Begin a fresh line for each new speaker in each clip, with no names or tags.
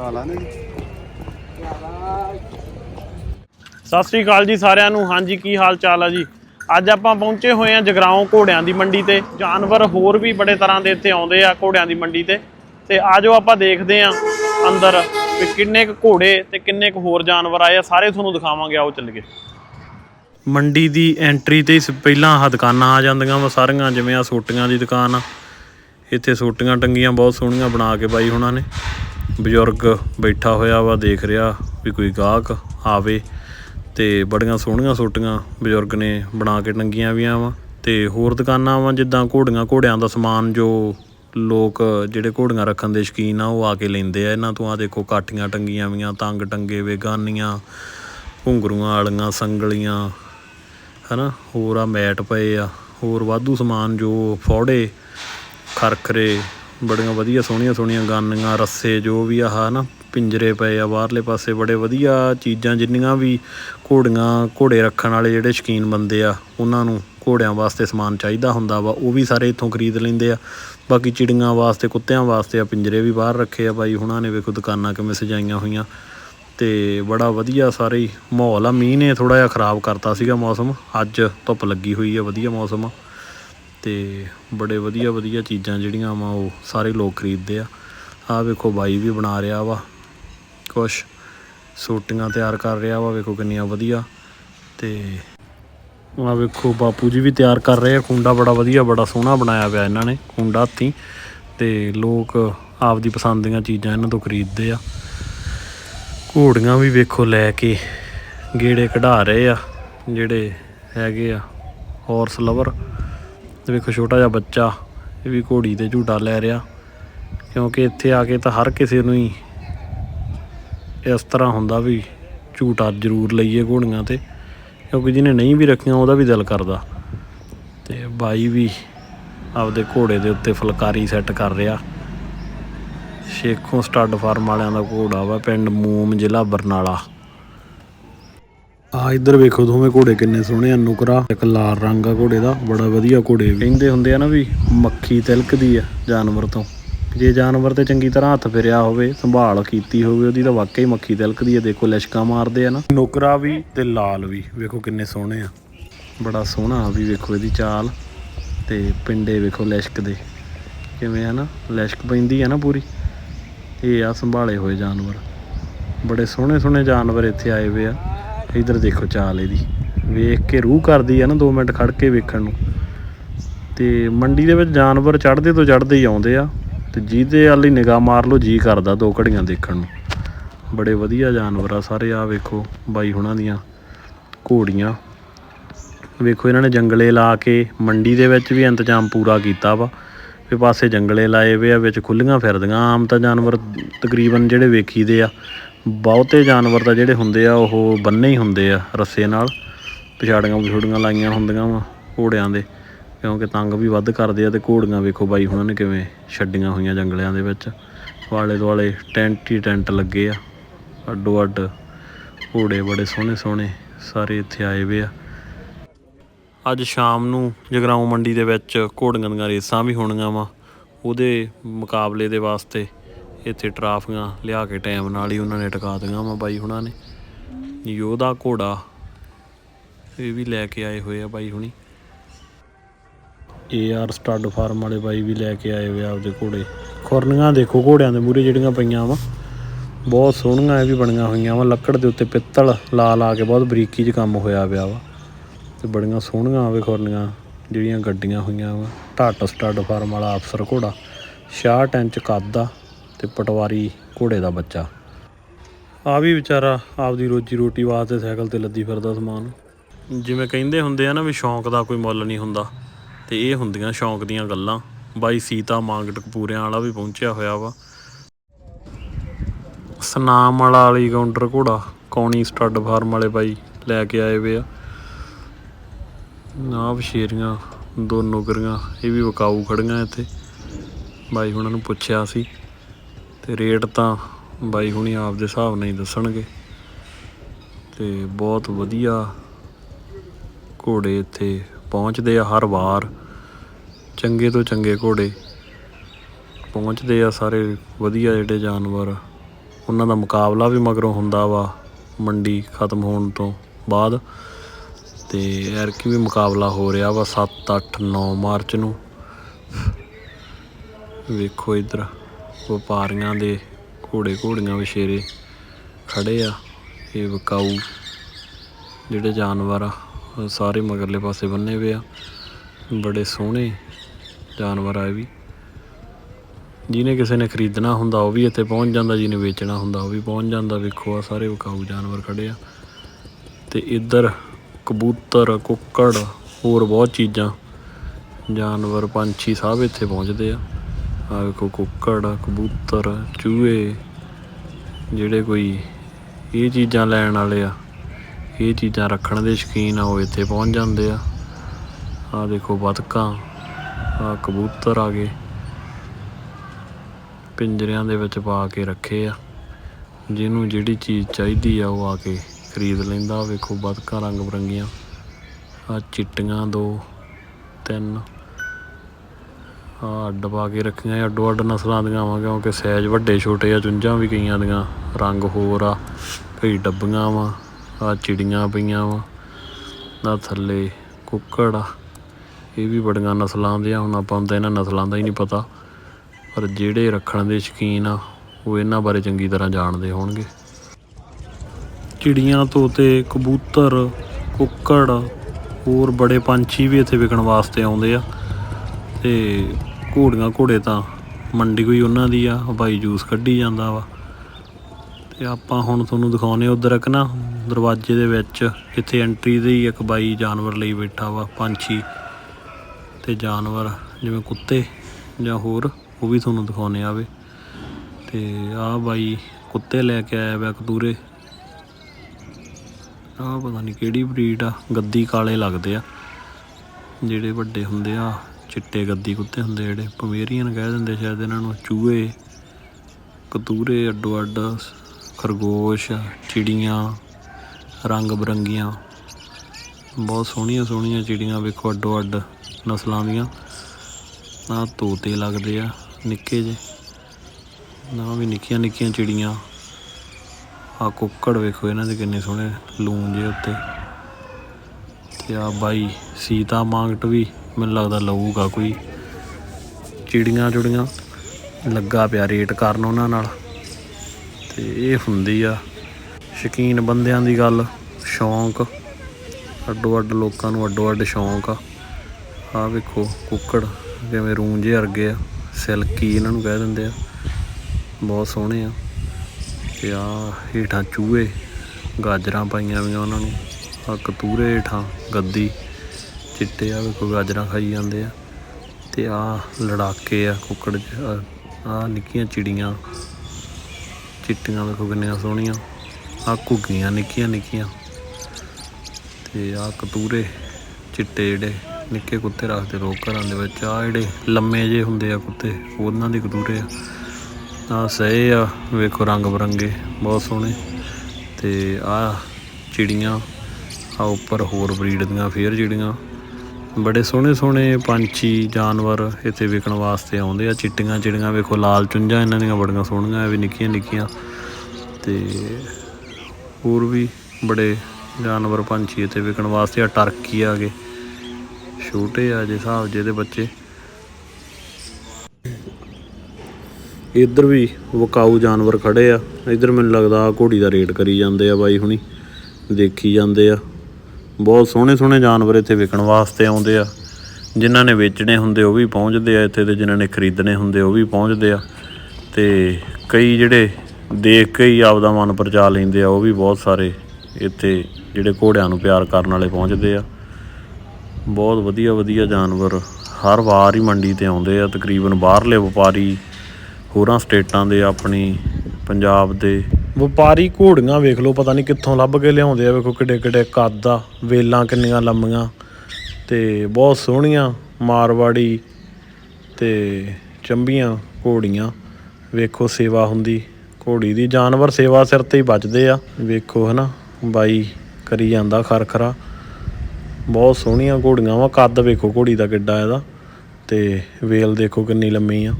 ਕਾਲਾ ਨੇ
ਸਤਿ ਸ੍ਰੀ ਅਕਾਲ ਜੀ ਸਾਰਿਆਂ ਨੂੰ। ਹਾਂਜੀ, ਕੀ ਹਾਲ ਚਾਲ ਆ ਜੀ? ਅੱਜ ਆਪਾਂ ਪਹੁੰਚੇ ਹੋਏ ਆ ਜਗਰਾਉਂ ਘੋੜਿਆਂ ਦੀ ਮੰਡੀ ਤੇ। ਜਾਨਵਰ ਹੋਰ ਵੀ ਬੜੇ ਤਰ੍ਹਾਂ ਦੇ ਇੱਥੇ ਆਉਂਦੇ ਆ ਘੋੜਿਆਂ ਦੀ ਮੰਡੀ ਤੇ। ਤੇ ਆਜੋ ਆਪਾਂ ਦੇਖਦੇ ਆ ਅੰਦਰ ਵੀ ਕਿੰਨੇ ਕੁ ਘੋੜੇ ਤੇ ਕਿੰਨੇ ਕੁ ਹੋਰ ਜਾਨਵਰ ਆਏ ਆ। ਸਾਰੇ ਤੁਹਾਨੂੰ ਦਿਖਾਵਾਂਗੇ। ਆਓ ਚੱਲੀਏ। ਮੰਡੀ ਦੀ ਐਂਟਰੀ ਤੇ ਪਹਿਲਾਂ ਆਹ ਦੁਕਾਨਾਂ ਆ ਜਾਂਦੀਆਂ ਵਾ ਸਾਰੀਆਂ, ਜਿਵੇਂ ਆ ਸੋਟੀਆਂ ਦੀ ਦੁਕਾਨ ਆ। ਇੱਥੇ ਸੋਟੀਆਂ ਟੰਗੀਆਂ ਬਹੁਤ ਸੋਹਣੀਆਂ ਬਣਾ ਕੇ ਬਾਈ ਉਹਨਾਂ ਨੇ। ਬਜ਼ੁਰਗ ਬੈਠਾ ਹੋਇਆ ਵਾ, ਦੇਖ ਰਿਹਾ ਵੀ ਕੋਈ ਗਾਹਕ ਆਵੇ ਤੇ ਬੜੀਆਂ ਸੋਹਣੀਆਂ ਸੋਟੀਆਂ ਬਜ਼ੁਰਗ ਨੇ ਬਣਾ ਕੇ ਟੰਗੀਆਂ ਵੀਆਂ ਵਾ। ਤੇ ਹੋਰ ਦੁਕਾਨਾਂ ਵਾ, ਜਿੱਦਾਂ ਘੋੜੀਆਂ, ਘੋੜਿਆਂ ਦਾ ਸਮਾਨ ਜੋ ਲੋਕ ਜਿਹੜੇ ਘੋੜੀਆਂ ਰੱਖਣ ਦੇ ਸ਼ੌਕੀਨ ਆ, ਉਹ ਆ ਕੇ ਲੈਂਦੇ ਆ। ਇਹਨਾਂ ਤੋਂ ਆ ਦੇਖੋ, ਕਾਠੀਆਂ ਟੰਗੀਆਂ ਵੀਆਂ, ਤੰਗ ਟੰਗੇ ਵੇ, ਗਾਨੀਆਂ, ਘੁੰਗਰੂਆਂ ਵਾਲੀਆਂ, ਸੰਗਲੀਆਂ, ਹਨਾ? ਹੋਰ ਆ ਮੈਟ ਪਏ ਆ, ਹੋਰ ਵਾਧੂ ਸਮਾਨ ਜੋ ਫੌੜੇ ਖਰਖਰੇ, ਬੜੀਆਂ ਵਧੀਆ ਸੋਹਣੀਆਂ ਸੋਹਣੀਆਂ ਗਾਨੀਆਂ, ਰੱਸੇ ਜੋ ਵੀ ਆਹ ਨਾ ਪਿੰਜਰੇ ਪਏ ਆ, ਬਾਹਰਲੇ ਪਾਸੇ ਬੜੇ ਵਧੀਆ ਚੀਜ਼ਾਂ ਜਿੰਨੀਆਂ ਵੀ ਘੋੜੀਆਂ, ਘੋੜੇ ਰੱਖਣ ਵਾਲੇ ਜਿਹੜੇ ਸ਼ੌਕੀਨ ਬੰਦੇ ਆ, ਉਹਨਾਂ ਨੂੰ ਘੋੜਿਆਂ ਵਾਸਤੇ ਸਮਾਨ ਚਾਹੀਦਾ ਹੁੰਦਾ ਵਾ, ਉਹ ਵੀ ਸਾਰੇ ਇੱਥੋਂ ਖਰੀਦ ਲੈਂਦੇ ਆ। ਬਾਕੀ ਚਿੜੀਆਂ ਵਾਸਤੇ, ਕੁੱਤਿਆਂ ਵਾਸਤੇ ਆ, ਪਿੰਜਰੇ ਵੀ ਬਾਹਰ ਰੱਖੇ ਆ ਬਾਈ, ਹੁਣਾਂ ਨੇ ਵੇਖੋ ਦੁਕਾਨਾਂ ਕਿਵੇਂ ਸਜਾਈਆਂ ਹੋਈਆਂ। ਤੇ ਬੜਾ ਵਧੀਆ ਸਾਰੇ ਹੀ ਮਾਹੌਲ ਆ, ਮੀਂਹ ਨੇ ਥੋੜਾ ਜਿਹਾ ਖਰਾਬ ਕਰਤਾ ਸੀਗਾ ਮੌਸਮ, ਅੱਜ ਧੁੱਪ ਲੱਗੀ ਹੋਈ ਆ, ਵਧੀਆ ਮੌਸਮ ਆ। ਤੇ ਬੜੇ ਵਧੀਆ ਵਧੀਆ ਚੀਜ਼ਾਂ ਜਿਹੜੀਆਂ ਵਾ ਉਹ ਸਾਰੇ ਲੋਕ ਖਰੀਦਦੇ ਆ। ਆਹ ਵੇਖੋ ਬਾਈ ਵੀ ਬਣਾ ਰਿਹਾ ਵਾ। ਕੁਛ ਸੂਟੀਆਂ ਤਿਆਰ ਕਰ ਰਿਹਾ ਵਾ, ਵੇਖੋ ਕਿੰਨੀਆਂ ਵਧੀਆ। ਤੇ ਆਹ ਵੇਖੋ ਬਾਪੂ ਜੀ ਵੀ ਤਿਆਰ ਕਰ ਰਹੇ ਆ। ਕੁੰਡਾ ਬੜਾ ਵਧੀਆ, ਬੜਾ ਸੋਹਣਾ ਬਣਾਇਆ ਪਿਆ ਇਹਨਾਂ ਨੇ ਕੁੰਡਾ ਹੱਥੀਂ। ਤੇ ਲੋਕ ਆਪਦੀ ਪਸੰਦ ਦੀਆਂ ਚੀਜ਼ਾਂ ਇਹਨਾਂ ਤੋਂ ਖਰੀਦਦੇ ਆ। ਘੋੜੀਆਂ ਵੀ ਵੇਖੋ ਲੈ ਕੇ ਗੇੜੇ ਕਢਾ ਰਹੇ ਆ, ਜਿਹੜੇ ਹੈਗੇ ਆ ਹਾਰਸ ਲਵਰ ਤੇ ਵੇਖੋ ਛੋਟਾ ਜਿਹਾ ਬੱਚਾ, ਇਹ ਵੀ ਘੋੜੀ ਤੇ ਝੂਟਾ ਲੈ ਰਿਹਾ। ਕਿਉਂਕਿ ਇੱਥੇ ਆ ਕੇ ਤਾਂ ਹਰ ਕਿਸੇ ਨੂੰ ਹੀ ਇਸ ਤਰ੍ਹਾਂ ਹੁੰਦਾ ਵੀ ਝੂਟਾ ਜ਼ਰੂਰ ਲਈਏ ਘੋੜੀਆਂ ਤੇ, ਕਿਉਂਕਿ ਜਿਹਨੇ ਨਹੀਂ ਵੀ ਰੱਖੀਆਂ ਉਹਦਾ ਵੀ ਦਿਲ ਕਰਦਾ। ਤੇ ਬਾਈ ਵੀ ਆਪਦੇ ਘੋੜੇ ਦੇ ਉੱਤੇ ਫੁਲਕਾਰੀ ਸੈੱਟ ਕਰ ਰਿਹਾ। ਸ਼ੇਖੋਂ ਸਟੱਡ ਫਾਰਮ ਵਾਲਿਆਂ ਦਾ ਘੋੜਾ ਵਾ, ਪਿੰਡ ਮੂਮ ਜ਼ਿਲ੍ਹਾ ਬਰਨਾਲਾ। ਆ ਇੱਧਰ ਵੇਖੋ ਦੋਵੇਂ ਘੋੜੇ ਕਿੰਨੇ ਸੋਹਣੇ ਆ ਨੁਕਰਾ ਇੱਕ ਲਾਲ ਰੰਗ ਆ ਘੋੜੇ ਦਾ ਬੜਾ ਵਧੀਆ ਘੋੜੇ ਕਹਿੰਦੇ ਹੁੰਦੇ ਆ ਨਾ ਵੀ ਮੱਖੀ ਤਿਲਕਦੀ ਆ ਜਾਨਵਰ ਤੋਂ। ਜੇ ਜਾਨਵਰ ਤੇ ਚੰਗੀ ਤਰ੍ਹਾਂ ਹੱਥ ਫੇਰਿਆ ਹੋਵੇ ਸੰਭਾਲ ਕੀਤੀ ਹੋਵੇ ਉਹਦੀ ਤਾਂ ਵਾਕਈ ਮੱਖੀ ਤਿਲਕਦੀ ਆ ਦੇਖੋ ਲਿਸ਼ਕਾਂ ਮਾਰਦੇ ਆ ਨਾ। ਨੁਕਰਾ ਵੀ ਤੇ ਲਾਲ ਵੀ ਵੇਖੋ ਕਿੰਨੇ ਸੋਹਣੇ ਆ। ਬੜਾ ਸੋਹਣਾ ਵੀ ਵੇਖੋ ਇਹਦੀ ਚਾਲ ਤੇ ਪਿੰਡੇ ਵੇਖੋ ਲਿਸ਼ਕ ਦੇ ਕਿਵੇਂ ਆ ਨਾ ਲਿਸ਼ਕ ਪੈਂਦੀ ਆ ਨਾ ਪੂਰੀ। ਇਹ ਆ ਸੰਭਾਲੇ ਹੋਏ ਜਾਨਵਰ। ਬੜੇ ਸੋਹਣੇ ਸੋਹਣੇ ਜਾਨਵਰ ਇੱਥੇ ਆਏ ਹੋਏ ਆ। ਇਧਰ ਦੇਖੋ ਚਾਲ ਇਹਦੀ। ਵੇਖ ਕੇ ਰੂਹ ਕਰਦੀ ਆ ਨਾ 2 ਮਿੰਟ ਖੜ ਕੇ ਵੇਖਣ ਨੂੰ। ਤੇ ਮੰਡੀ ਦੇ ਵਿੱਚ ਜਾਨਵਰ ਚੜ੍ਹਦੇ ਤੋਂ ਚੜ੍ਹਦੇ ਹੀ ਆਉਂਦੇ ਆ। ਤੇ ਜਿਹਦੇ ਵੱਲ ਹੀ ਨਿਗਾਹ ਮਾਰ ਲਓ ਜੀ ਕਰਦਾ ਦੋ ਘੜੀਆਂ ਦੇਖਣ ਨੂੰ। ਬੜੇ ਵਧੀਆ ਜਾਨਵਰ ਆ ਸਾਰੇ ਆ ਵੇਖੋ ਬਾਈ ਹੁਣਾਂ ਦੀਆਂ ਘੋੜੀਆਂ। ਵੇਖੋ ਇਹਨਾਂ ਨੇ ਜੰਗਲੇ ਲਾ ਕੇ ਮੰਡੀ ਦੇ ਵਿੱਚ ਵੀ ਇੰਤਜ਼ਾਮ ਪੂਰਾ ਕੀਤਾ ਵਾ। ਵੀ ਪਾਸੇ ਜੰਗਲੇ ਲਾਏ ਵੇ ਆ, ਵਿੱਚ ਖੁੱਲੀਆਂ ਫਿਰਦੀਆਂ। ਆਮ ਤਾਂ ਜਾਨਵਰ ਤਕਰੀਬਨ ਜਿਹੜੇ ਵੇਖੀਦੇ ਆ ਬਹੁਤੇ ਜਾਨਵਰ ਤਾਂ ਜਿਹੜੇ ਹੁੰਦੇ ਆ, ਉਹ ਬੰਨੇ ਹੀ ਹੁੰਦੇ ਆ ਰੱਸੇ ਨਾਲ। ਪਿਛਾੜੀਆਂ ਪਿਛੋੜੀਆਂ ਲਾਈਆਂ ਹੁੰਦੀਆਂ ਵਾ ਘੋੜਿਆਂ ਦੇ, ਕਿਉਂਕਿ ਤੰਗ ਵੀ ਵੱਧ ਕਰਦੇ ਆ ਤੇ ਘੋੜੀਆਂ ਵੇਖੋ ਬਾਈ ਹੁਣਾਂ ਨੇ ਕਿਵੇਂ ਛੱਡੀਆਂ ਹੋਈਆਂ ਜੰਗਲਿਆਂ ਦੇ ਵਿੱਚ। ਵਾਲੇ ਦੁਆਲੇ ਟੈਂਟ ਹੀ ਟੈਂਟ ਲੱਗੇ ਆ, ਅੱਡੋ ਅੱਡ ਘੋੜੇ ਬੜੇ ਸੋਹਣੇ ਸੋਹਣੇ ਸਾਰੇ ਇੱਥੇ ਆਏ ਵੇ ਆ। ਅੱਜ ਸ਼ਾਮ ਨੂੰ ਜਗਰਾਉਂ ਮੰਡੀ ਦੇ ਵਿੱਚ ਘੋੜੀਆਂ ਦੀਆਂ ਰੇਸਾਂ ਵੀ ਹੋਣੀਆਂ ਵਾ, ਉਹਦੇ ਮੁਕਾਬਲੇ ਦੇ ਵਾਸਤੇ ਇੱਥੇ ਟਰਾਫੀਆਂ ਲਿਆ ਕੇ ਟਾਈਮ ਨਾਲ ਹੀ ਉਹਨਾਂ ਨੇ ਟਿਕਾ ਦਿੱਤੀਆਂ ਵਾ ਬਾਈ ਹੁਣਾਂ ਨੇ। ਯੋਧਾ ਘੋੜਾ, ਇਹ ਵੀ ਲੈ ਕੇ ਆਏ ਹੋਏ ਆ ਬਾਈ ਹੁਣੀ। ਏਆਰ ਸਟੱਡ ਫਾਰਮ ਵਾਲੇ ਬਾਈ ਵੀ ਲੈ ਕੇ ਆਏ ਹੋਏ ਆ ਆਪਦੇ ਘੋੜੇ। ਖੁਰਨੀਆਂ ਦੇਖੋ ਘੋੜਿਆਂ ਦੇ ਮੂਰੇ ਜਿਹੜੀਆਂ ਪਈਆਂ ਵਾ। ਬਹੁਤ ਸੋਹਣੀਆਂ ਇਹ ਵੀ ਬਣੀਆਂ ਹੋਈਆਂ ਵਾ। ਲੱਕੜ ਦੇ ਉੱਤੇ ਪਿੱਤਲ ਲਾ ਲਾ ਕੇ ਬਹੁਤ ਬਰੀਕੀ 'ਚ ਕੰਮ ਹੋਇਆ ਪਿਆ ਵਾ। ਤੇ ਬੜੀਆਂ ਸੋਹਣੀਆਂ ਆਵੇ ਖੁਰਨੀਆਂ ਜਿਹੜੀਆਂ ਗੱਡੀਆਂ ਹੋਈਆਂ ਵਾ। ਢੱਟ ਸਟੱਡ ਫਾਰਮ ਵਾਲਾ ਅਫਸਰ ਘੋੜਾ 66 ਇੰਚ ਕੱਦ ਆ। ਤੇ ਪਟਵਾਰੀ ਘੋੜੇ ਦਾ ਬੱਚਾ। ਆ ਵੀ ਵਿਚਾਰਾ ਆਪਦੀ ਰੋਜੀ ਰੋਟੀ ਵਾਸਤੇ ਸਾਈਕਲ ਤੇ ਲੱਦੀ ਫਿਰਦਾ ਸਮਾਨ। ਜਿਵੇਂ ਕਹਿੰਦੇ ਹੁੰਦੇ ਆ ਨਾ ਵੀ ਸ਼ੌਂਕ ਦਾ ਕੋਈ ਮੁੱਲ ਨਹੀਂ ਹੁੰਦਾ, ਤੇ ਇਹ ਹੁੰਦੀਆਂ ਸ਼ੌਂਕ ਦੀਆਂ ਗੱਲਾਂ। ਬਾਈ ਸੀਤਾ ਮਾਂਗਟ ਕਪੂਰਿਆਂ ਵਾਲਾ ਵੀ ਪਹੁੰਚਿਆ ਹੋਇਆ ਵਾ। ਸਨਾਮ ਵਾਲਾ ਵਾਲੀ ਕਾਊਂਟਰ ਘੋੜਾ, ਕੌਣੀ ਸਟੱਡ ਫਾਰਮ ਵਾਲੇ ਬਾਈ ਲੈ ਕੇ ਆਏ ਵੇ ਆ। ਨਾ ਸ਼ੇਰੀਆਂ ਦੋ ਨੁਕਰੀਆਂ, ਇਹ ਵੀ ਵਿਕਾਊ ਖੜੀਆਂ ਇੱਥੇ। ਬਾਈ ਹੁਣਾਂ ਨੂੰ ਪੁੱਛਿਆ ਸੀ। ਤੇ ਰੇਟ ਤਾਂ ਬਾਈ ਹੁਣੀ ਆਪਦੇ ਹਿਸਾਬ ਨਾਲ ਹੀ ਦੱਸਣਗੇ। ਤੇ ਬਹੁਤ ਵਧੀਆ ਘੋੜੇ ਇੱਥੇ ਪਹੁੰਚਦੇ ਆ ਹਰ ਵਾਰ, ਚੰਗੇ ਤੋਂ ਚੰਗੇ ਘੋੜੇ। ਪਹੁੰਚਦੇ ਆ ਸਾਰੇ ਵਧੀਆ ਜਿਹੜੇ ਜਾਨਵਰ। ਉਹਨਾਂ ਦਾ ਮੁਕਾਬਲਾ ਵੀ ਮਗਰੋਂ ਹੁੰਦਾ ਵਾ, ਮੰਡੀ ਖਤਮ ਹੋਣ ਤੋਂ ਬਾਅਦ। ਤੇ ਐਰਕੀ ਵੀ ਮੁਕਾਬਲਾ ਹੋ ਰਿਹਾ ਵਾ 7 8 9 ਮਾਰਚ ਨੂੰ। ਵੇਖੋ ਇੱਧਰ। ਵਪਾਰੀਆਂ ਦੇ ਘੋੜੇ ਘੋੜੀਆਂ ਵਿਸ਼ੇਰੇ ਖੜੇ ਆ, ਇਹ ਵਿਕਾਊ ਜਿਹੜੇ ਜਾਨਵਰ ਆ, ਉਹ ਸਾਰੇ ਮਗਰਲੇ ਪਾਸੇ ਬੰਨੇ ਹੋਏ ਆ। ਬੜੇ ਸੋਹਣੇ ਜਾਨਵਰ ਆ ਇਹ ਵੀ। ਜਿਹਨੇ ਕਿਸੇ ਨੇ ਖਰੀਦਣਾ ਹੁੰਦਾ ਉਹ ਵੀ ਇੱਥੇ ਪਹੁੰਚ ਜਾਂਦਾ, ਜਿਹਨੇ ਵੇਚਣਾ ਹੁੰਦਾ ਉਹ ਵੀ ਪਹੁੰਚ ਜਾਂਦਾ। ਵੇਖੋ ਆ ਸਾਰੇ ਵਿਕਾਊ ਜਾਨਵਰ ਖੜੇ ਆ। ਤੇ ਇੱਧਰ ਕਬੂਤਰ, ਕੁੱਕੜ, ਹੋਰ ਬਹੁਤ ਚੀਜ਼ਾਂ ਜਾਨਵਰ ਪੰਛੀ ਸਭ ਇੱਥੇ ਪਹੁੰਚਦੇ ਆ। ਆ ਵੇਖੋ ਕੁੱਕੜ, ਕਬੂਤਰ, ਚੂਹੇ, ਜਿਹੜੇ ਕੋਈ ਇਹ ਚੀਜ਼ਾਂ ਲੈਣ ਵਾਲੇ ਆ, ਇਹ ਚੀਜ਼ਾਂ ਰੱਖਣ ਦੇ ਸ਼ੌਕੀਨ ਆ, ਉਹ ਇੱਥੇ ਪਹੁੰਚ ਜਾਂਦੇ ਆ। ਆ ਦੇਖੋ ਬਤਕਾਂ ਆ ਕਬੂਤਰ ਆ ਗਏ। ਪਿੰਜਰਿਆਂ ਦੇ ਵਿੱਚ ਪਾ ਕੇ ਰੱਖੇ ਆ। ਜਿਹਨੂੰ ਜਿਹੜੀ ਚੀਜ਼ ਚਾਹੀਦੀ ਆ, ਉਹ ਆ ਕੇ ਖਰੀਦ ਲੈਂਦਾ। ਵੇਖੋ ਬਤਕਾਂ ਰੰਗ ਬਰੰਗੀਆਂ ਆ ਚਿੱਟੀਆਂ ਦੋ, ਤਿੰਨ। ਆ ਅੱਡ ਪਾ ਕੇ ਰੱਖੀਆਂ ਅੱਡੋ ਅੱਡ ਨਸਲਾਂ ਦੀਆਂ ਵਾ, ਕਿਉਂਕਿ ਸਾਈਜ਼ ਵੱਡੇ ਛੋਟੇ ਆ, ਚੁੰਝਾਂ ਵੀ ਕਈਆਂ ਦੀਆਂ, ਰੰਗ ਹੋਰ ਆ, ਕਈ ਡੱਬੀਆਂ ਵਾ, ਆ ਚਿੜੀਆਂ ਪਈਆਂ ਵਾ, ਨਾ ਥੱਲੇ ਕੁੱਕੜ ਆ, ਇਹ ਵੀ ਬੜੀਆਂ ਨਸਲਾਂ ਦੇ ਆ ਹੁਣ ਆਪਾਂ ਨੂੰ ਤਾਂ ਇਹਨਾਂ ਨਸਲਾਂ ਦਾ ਹੀ ਨਹੀਂ ਪਤਾ, ਪਰ ਜਿਹੜੇ ਰੱਖਣ ਦੇ ਸ਼ੌਕੀਨ ਆ, ਉਹ ਇਹਨਾਂ ਬਾਰੇ ਚੰਗੀ ਤਰ੍ਹਾਂ ਜਾਣਦੇ ਹੋਣਗੇ। ਚਿੜੀਆਂ ਤੋਤੇ ਕਬੂਤਰ, ਕੁੱਕੜ, ਹੋਰ ਬੜੇ ਪੰਛੀ ਵੀ ਇੱਥੇ ਵਿਕਣ ਵਾਸਤੇ ਆਉਂਦੇ ਆ, ਤੇ ਘੋੜੀਆਂ ਘੋੜੇ ਤਾਂ ਮੰਡੀ ਕੋਈ ਉਹਨਾਂ ਦੀ ਆ ਬਾਈ ਜੂਸ ਕੱਢੀ ਜਾਂਦਾ ਵਾ। ਤੇ ਆਪਾਂ ਹੁਣ ਤੁਹਾਨੂੰ ਦਿਖਾਉਨੇ ਉਧਰ ਇੱਕ ਨਾ ਦਰਵਾਜ਼ੇ ਦੇ ਵਿੱਚ, ਜਿੱਥੇ ਐਂਟਰੀ ਦੇ ਹੀ ਇੱਕ ਬਾਈ ਜਾਨਵਰ ਲਈ ਬੈਠਾ ਵਾ, ਪੰਛੀ ਤੇ ਜਾਨਵਰ, ਜਿਵੇਂ ਕੁੱਤੇ ਜਾਂ ਹੋਰ, ਉਹ ਵੀ ਤੁਹਾਨੂੰ ਦਿਖਾਉਨੇ ਆਵੇ। ਤੇ ਆਹ ਬਾਈ ਕੁੱਤੇ ਲੈ ਕੇ ਆਇਆ ਵਾ ਕਤੂਰੇ ਆਹ ਪਤਾ ਨਹੀਂ ਕਿਹੜੀ ਬਰੀਡ ਆ, ਗੱਦੀ ਕਾਲੇ ਲੱਗਦੇ ਆ, ਜਿਹੜੇ ਵੱਡੇ ਹੁੰਦੇ ਆ। ਚਿੱਟੇ ਗੱਦੀ ਕੁੱਤੇ ਹੁੰਦੇ ਜਿਹੜੇ ਪਵੇਰੀਅਨ ਕਹਿ ਦਿੰਦੇ ਸ਼ਾਇਦ ਇਹਨਾਂ ਨੂੰ, ਚੂਹੇ, ਕਤੂਰੇ, ਅੱਡੋ ਅੱਡ, ਖਰਗੋਸ਼, ਚਿੜੀਆਂ, ਰੰਗ ਬਰੰਗੀਆਂ। ਬਹੁਤ ਸੋਹਣੀਆਂ ਸੋਹਣੀਆਂ ਚਿੜੀਆਂ ਵੇਖੋ ਅੱਡੋ ਅੱਡ ਨਸਲਾਂ ਦੀਆਂ। ਆਹ ਤੋਤੇ ਲੱਗਦੇ ਆ, ਨਿੱਕੇ ਜੇ। ਨਾ ਵੀ ਨਿੱਕੀਆਂ ਨਿੱਕੀਆਂ ਚਿੜੀਆਂ। ਆ ਕੁੱਕੜ ਵੇਖੋ ਇਹਨਾਂ ਦੇ ਕਿੰਨੇ ਸੋਹਣੇ ਲੂਣ ਜੇ ਉੱਤੇ। ਤੇ ਆ ਬਾਈ ਸੀਤਾ ਮਾਂਗਟ ਵੀ। ਮੈਨੂੰ ਲੱਗਦਾ ਲਊਗਾ ਕੋਈ। ਚਿੜੀਆਂ ਚੁੜੀਆਂ ਲੱਗਾ ਪਿਆ ਰੇਟ ਕਰਨ ਉਹਨਾਂ ਨਾਲ। ਤੇ ਇਹ ਹੁੰਦੀ ਆ ਸ਼ਕੀਨ ਬੰਦਿਆਂ ਦੀ ਗੱਲ, ਸ਼ੌਂਕ। ਅੱਡੋ ਅੱਡ ਲੋਕਾਂ ਨੂੰ ਅੱਡੋ ਅੱਡ ਸ਼ੌਂਕ ਆ। ਆ ਵੇਖੋ ਕੁੱਕੜ ਜਿਵੇਂ ਰੂੰ ਜੇ ਵਰਗੇ ਆ। ਸਿਲਕੀ ਇਹਨਾਂ ਨੂੰ ਕਹਿ ਦਿੰਦੇ ਆ। ਬਹੁਤ ਸੋਹਣੇ ਆ। ਤੇ ਆ ਹੇਠਾਂ ਚੂਹੇ, ਗਾਜਰਾਂ ਪਾਈਆਂ ਵੀਆਂ ਉਹਨਾਂ ਨੂੰ। ਆ ਕਤੂਰੇ ਹੇਠਾਂ ਗੱਦੀ। ਚਿੱਟੇ ਆ ਵੇਖੋ ਗਾਜਰਾਂ ਖਾਈ ਜਾਂਦੇ ਆ। ਤੇ ਆ ਲੜਾਕੇ ਆ ਕੁੱਕੜ ਆ ਨਿੱਕੀਆਂ ਚਿੜੀਆਂ। ਚਿੱਟੀਆਂ ਵੇਖੋ ਕਿੰਨੀਆਂ ਸੋਹਣੀਆਂ। ਆ ਘੁੱਗੀਆਂ ਨਿੱਕੀਆਂ ਨਿੱਕੀਆਂ। ਤੇ ਆ ਕਤੂਰੇ ਚਿੱਟੇ ਜਿਹੜੇ, ਨਿੱਕੇ ਕੁੱਤੇ ਰੱਖਦੇ ਲੋਕ ਘਰਾਂ ਦੇ ਵਿੱਚ। ਆ ਜਿਹੜੇ ਲੰਮੇ ਜੇ ਹੁੰਦੇ ਆ ਕੁੱਤੇ, ਉਹਨਾਂ ਦੇ ਕਤੂਰੇ ਆ। ਆ ਸਹੀ ਆ, ਵੇਖੋ ਰੰਗ ਬਰੰਗੇ, ਬਹੁਤ ਸੋਹਣੇ। ਤੇ ਆ ਚਿੜੀਆਂ, ਆ ਉੱਪਰ ਹੋਰ ਬਰੀਡ ਦੀਆਂ ਫੇਰ ਚਿੜੀਆਂ। ਬੜੇ ਸੋਹਣੇ ਸੋਹਣੇ ਪੰਛੀ, ਜਾਨਵਰ ਇੱਥੇ ਵਿਕਣ ਵਾਸਤੇ ਆਉਂਦੇ ਆ। ਚਿੱਟੀਆਂ ਚਿੜੀਆਂ ਵੇਖੋ, ਲਾਲ ਚੁੰਝਾਂ ਇਹਨਾਂ ਦੀਆਂ ਬੜੀਆਂ ਸੋਹਣੀਆਂ ਵੀ ਨਿੱਕੀਆਂ ਨਿੱਕੀਆਂ। ਤੇ ਹੋਰ ਵੀ ਬੜੇ ਜਾਨਵਰ ਪੰਛੀ ਇੱਥੇ ਵਿਕਣ ਵਾਸਤੇ ਆ। ਟਰਕੀ ਆ ਗਏ, ਛੋਟੇ ਆ ਜੇ ਹਿਸਾਬ ਜਿਹਦੇ ਬੱਚੇ। ਇੱਧਰ ਵੀ ਵਕਾਊ ਜਾਨਵਰ ਖੜੇ ਆ। ਇੱਧਰ ਮੈਨੂੰ ਲੱਗਦਾ ਘੋੜੀ ਦਾ ਰੇਟ ਕਰੀ ਜਾਂਦੇ ਆ ਬਾਈ ਹੁਣੀ, ਦੇਖੀ ਜਾਂਦੇ ਆ। ਬਹੁਤ ਸੋਹਣੇ ਸੋਹਣੇ ਜਾਨਵਰ ਇੱਥੇ ਵਿਕਣ ਵਾਸਤੇ ਆਉਂਦੇ ਆ। ਜਿਨ੍ਹਾਂ ਨੇ ਵੇਚਣੇ ਹੁੰਦੇ ਉਹ ਵੀ ਪਹੁੰਚਦੇ ਆ ਇੱਥੇ ਤੇ ਜਿਨ੍ਹਾਂ ਨੇ ਖਰੀਦਣੇ ਹੁੰਦੇ ਉਹ ਵੀ ਪਹੁੰਚਦੇ ਆ। ਤੇ ਕਈ ਜਿਹੜੇ ਦੇਖ ਕੇ ਹੀ ਆਪਦਾ ਮਨ ਪਰਚਾ ਲੈਂਦੇ ਆ, ਉਹ ਵੀ ਬਹੁਤ ਸਾਰੇ ਇੱਥੇ ਜਿਹੜੇ ਘੋੜਿਆਂ ਨੂੰ ਪਿਆਰ ਕਰਨ ਵਾਲੇ ਪਹੁੰਚਦੇ ਆ। ਬਹੁਤ ਵਧੀਆ ਵਧੀਆ ਜਾਨਵਰ ਹਰ ਵਾਰ ਹੀ ਮੰਡੀ ਤੇ ਆਉਂਦੇ ਆ। ਤਕਰੀਬਨ ਬਾਹਰਲੇ ਵਪਾਰੀ ਹੋਰਾਂ ਸਟੇਟਾਂ ਦੇ ਆਪਣੀ ਪੰਜਾਬ ਦੇ। ਵਪਾਰੀ ਘੋੜੀਆਂ ਵੇਖ ਲਓ, ਪਤਾ ਨਹੀਂ ਕਿੱਥੋਂ ਲੱਭ ਕੇ ਲਿਆਉਂਦੇ ਆ, ਵੇਖੋ ਕਿੱਡੇ ਕਿੱਡੇ ਕੱਦ ਆ, ਵੇਲਾਂ ਕਿੰਨੀਆਂ ਲੰਮੀਆਂ। ਤੇ ਬਹੁਤ ਸੋਹਣੀਆਂ ਮਾਰਵਾੜੀ ਤੇ ਚੰਬੀਆਂ ਘੋੜੀਆਂ। ਵੇਖੋ ਸੇਵਾ ਹੁੰਦੀ। ਘੋੜੀ ਦੀ ਜਾਨਵਰ ਸੇਵਾ ਸਿਰ ਤੇ ਹੀ ਬਚਦੇ ਆ। ਵੇਖੋ ਹਨਾ, ਬਾਈ ਕਰੀ ਜਾਂਦਾ ਖਰਖਰਾ। ਬਹੁਤ ਸੋਹਣੀਆਂ ਘੋੜੀਆਂ ਵਾ, ਕੱਦ ਵੇਖੋ ਘੋੜੀ ਦਾ ਕਿੱਡਾ ਇਹਦਾ। ਤੇ ਵੇਲ ਦੇਖੋ ਕਿੰਨੀ ਲੰਮੀ ਆ।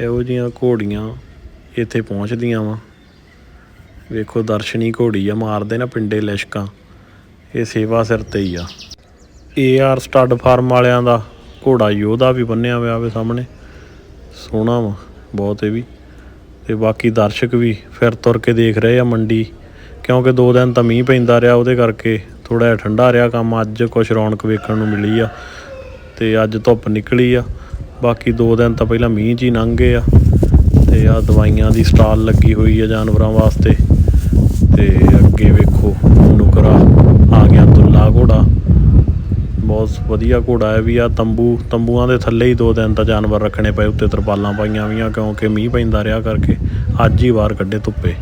ਇਹੋ ਜੀਆਂ ਘੋੜੀਆਂ ਇੱਥੇ ਪਹੁੰਚਦੀਆਂ ਵਾ। ਵੇਖੋ, ਦਰਸ਼ਨੀ ਘੋੜੀ ਆ, ਮਾਰਦੇ ਨਾ ਪਿੰਡੇ ਲਿਸ਼ਕਾਂ। ਇਹ ਸੇਵਾ ਸਿਰ ਤੇ ਹੀ ਆ। ਏਆਰ ਸਟੱਡ ਫਾਰਮ ਵਾਲਿਆਂ ਦਾ ਘੋੜਾ ਯੋਧਾ ਵੀ ਬੰਨਿਆ ਹੋਇਆ ਵੇ ਸਾਹਮਣੇ। ਸੋਹਣਾ ਵਾ, ਬਹੁਤ ਇਹ ਵੀ। ਤੇ ਬਾਕੀ ਦਰਸ਼ਕ ਵੀ ਫਿਰ ਤੁਰ ਕੇ ਦੇਖ ਰਹੇ ਆ ਮੰਡੀ, ਕਿਉਂਕਿ ਦੋ ਦਿਨ ਤਾਂ ਮੀਂਹ ਪੈਂਦਾ ਰਿਹਾ, ਉਹਦੇ ਕਰਕੇ ਥੋੜਾ ਜਿਹਾ ਠੰਡਾ ਰਿਹਾ ਕੰਮ। ਅੱਜ ਕੁਝ ਰੌਣਕ ਵੇਖਣ ਨੂੰ ਮਿਲੀ ਆ ਤੇ ਅੱਜ ਧੁੱਪ ਨਿਕਲੀ ਆ। ਬਾਕੀ ਦੋ ਦਿਨ ਤਾਂ ਪਹਿਲਾਂ ਮੀਂਹ 'ਚ ਹੀ ਲੰਘ ਗਏ ਆ। ਤੇ ਆ, ਦਵਾਈਆਂ ਦੀ ਸਟਾਲ ਲੱਗੀ ਹੋਈ ਆ ਜਾਨਵਰਾਂ ਵਾਸਤੇ। ਤੇ ਅੱਗੇ ਵੇਖੋ ਨੁਕਰਾ ਆ ਗਿਆ ਦੁੱਲਾ ਘੋੜਾ। ਬਹੁਤ ਵਧੀਆ ਘੋੜਾ ਹੈ ਵੀ ਆ, ਤੰਬੂ, ਤੰਬੂਆਂ ਦੇ ਥੱਲੇ ਹੀ ਦੋ ਦਿਨ ਤਾਂ ਜਾਨਵਰ ਰੱਖਣੇ ਪਏ, ਉੱਤੇ ਤਰਪਾਲਾਂ ਪਾਈਆਂ ਵੀਆਂ ਕਿਉਂਕਿ ਮੀਂਹ ਪੈਂਦਾ ਰਿਹਾ ਕਰਕੇ ਅੱਜ ਹੀ ਬਾਹਰ ਕੱਢੇ ਧੁੱਪੇ।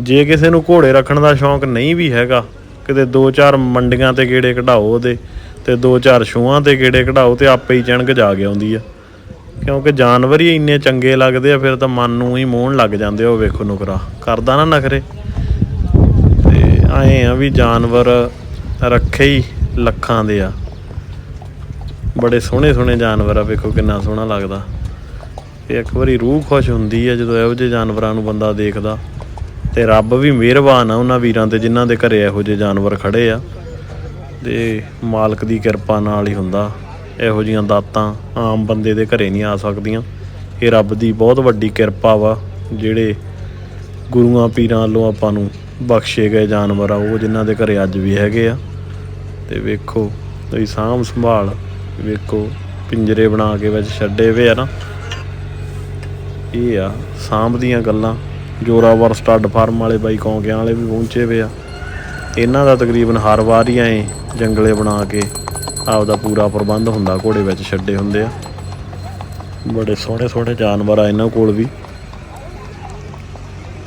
ਜੇ ਕਿਸੇ ਨੂੰ ਘੋੜੇ ਰੱਖਣ ਦਾ ਸ਼ੌਂਕ ਨਹੀਂ ਵੀ ਹੈਗਾ, ਕਿਤੇ ਦੋ ਚਾਰ ਮੰਡੀਆਂ ਤੇ ਗੇੜੇ ਕਢਾਓ ਉਹਦੇ, ਤੇ ਦੋ ਚਾਰ ਛੂਆਂ ਤੇ ਗੇੜੇ ਕਢਾਓ ਤੇ ਆਪੇ ਹੀ ਚਣਕ ਜਾ ਕੇ ਆਉਂਦੀ ਆ। ਕਿਉਂਕਿ ਜਾਨਵਰ ਹੀ ਇੰਨੇ ਚੰਗੇ ਲੱਗਦੇ ਆ, ਫਿਰ ਤਾਂ ਮਨ ਨੂੰ ਹੀ ਮੋਹਣ ਲੱਗ ਜਾਂਦੇ ਉਹ ਵੇਖੋ ਨੁਕਰਾ। ਕਰਦਾ ਨਾ ਨਖਰੇ। ਤੇ ਆਏ ਆ ਵੀ ਜਾਨਵਰ ਰੱਖੇ ਹੀ ਲੱਖਾਂ ਦੇ ਆ। ਬੜੇ ਸੋਹਣੇ ਸੋਹਣੇ ਜਾਨਵਰ ਆ, ਵੇਖੋ ਕਿੰਨਾ ਸੋਹਣਾ ਲੱਗਦਾ। ਤੇ ਇੱਕ ਵਾਰੀ ਰੂਹ ਖੁਸ਼ ਹੁੰਦੀ ਆ ਜਦੋਂ ਇਹੋ ਜਿਹੇ ਜਾਨਵਰਾਂ ਨੂੰ ਬੰਦਾ ਦੇਖਦਾ। ਤੇ ਰੱਬ ਵੀ ਮਿਹਰਬਾਨ ਆ ਉਹਨਾਂ ਵੀਰਾਂ ਤੇ ਜਿਨ੍ਹਾਂ ਦੇ ਘਰੇ ਇਹੋ ਜਿਹੇ ਜਾਨਵਰ ਖੜੇ ਆ। ਤੇ ਮਾਲਕ ਦੀ ਕਿਰਪਾ ਨਾਲ ਹੀ ਹੁੰਦਾ। ਇਹੋ ਜੀਆਂ ਦਾਤਾਂ ਆਮ ਬੰਦੇ ਦੇ ਘਰੇ ਨਹੀਂ ਆ ਸਕਦੀਆਂ। ਇਹ ਰੱਬ ਦੀ ਬਹੁਤ ਵੱਡੀ ਕਿਰਪਾ ਵਾ, ਜਿਹੜੇ ਗੁਰੂਆਂ ਪੀਰਾਂ ਵੱਲੋਂ ਆਪਾਂ ਨੂੰ ਬਖਸ਼ੇ ਗਏ ਜਾਨਵਰ ਆ, ਉਹ ਜਿਨ੍ਹਾਂ ਦੇ ਘਰੇ ਅੱਜ ਵੀ ਹੈਗੇ ਆ। ਤੇ ਵੇਖੋ, ਤੁਸੀਂ ਸਾਂਭ ਸੰਭਾਲ, ਵੇਖੋ, ਪਿੰਜਰੇ ਬਣਾ ਕੇ ਵਿੱਚ ਛੱਡੇ ਵੇ ਆ ਨਾ। ਇਹ ਆ, ਸਾਂਭ ਦੀਆਂ ਗੱਲਾਂ। ਜੋਰਾਵਰ ਸਟੱਡ ਫਾਰਮ ਵਾਲੇ ਬਾਈ ਕੌਂਕਿਆਂ ਵਾਲੇ ਵੀ ਪਹੁੰਚੇ ਹੋਏ ਆ। ਇਹਨਾਂ ਦਾ ਤਕਰੀਬਨ ਹਰ ਵਾਰ ਹੀ ਐ ਜੰਗਲੇ ਬਣਾ ਕੇ ਆਪਦਾ ਪੂਰਾ ਪ੍ਰਬੰਧ ਹੁੰਦਾ, ਘੋੜੇ ਵਿੱਚ ਛੱਡੇ ਹੁੰਦੇ ਆ। ਬੜੇ ਸੋਹਣੇ ਸੋਹਣੇ ਜਾਨਵਰ ਆ ਇਹਨਾਂ ਕੋਲ ਵੀ।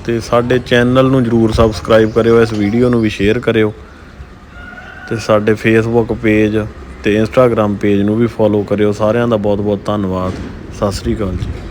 ਤੇ ਸਾਡੇ ਚੈਨਲ ਨੂੰ ਜਰੂਰ ਸਬਸਕ੍ਰਾਈਬ ਕਰਿਓ, ਇਸ ਵੀਡੀਓ ਨੂੰ ਵੀ ਸ਼ੇਅਰ ਕਰਿਓ। ਤੇ ਸਾਡੇ ਫੇਸਬੁੱਕ ਪੇਜ ਤੇ ਇੰਸਟਾਗ੍ਰam ਪੇਜ ਨੂੰ ਵੀ ਫੋਲੋ ਕਰਿਓ। ਸਾਰਿਆਂ ਦਾ ਬਹੁਤ ਬਹੁਤ ਧੰਨਵਾਦ। ਸਤਿ ਸ੍ਰੀ ਅਕਾਲ ਜੀ।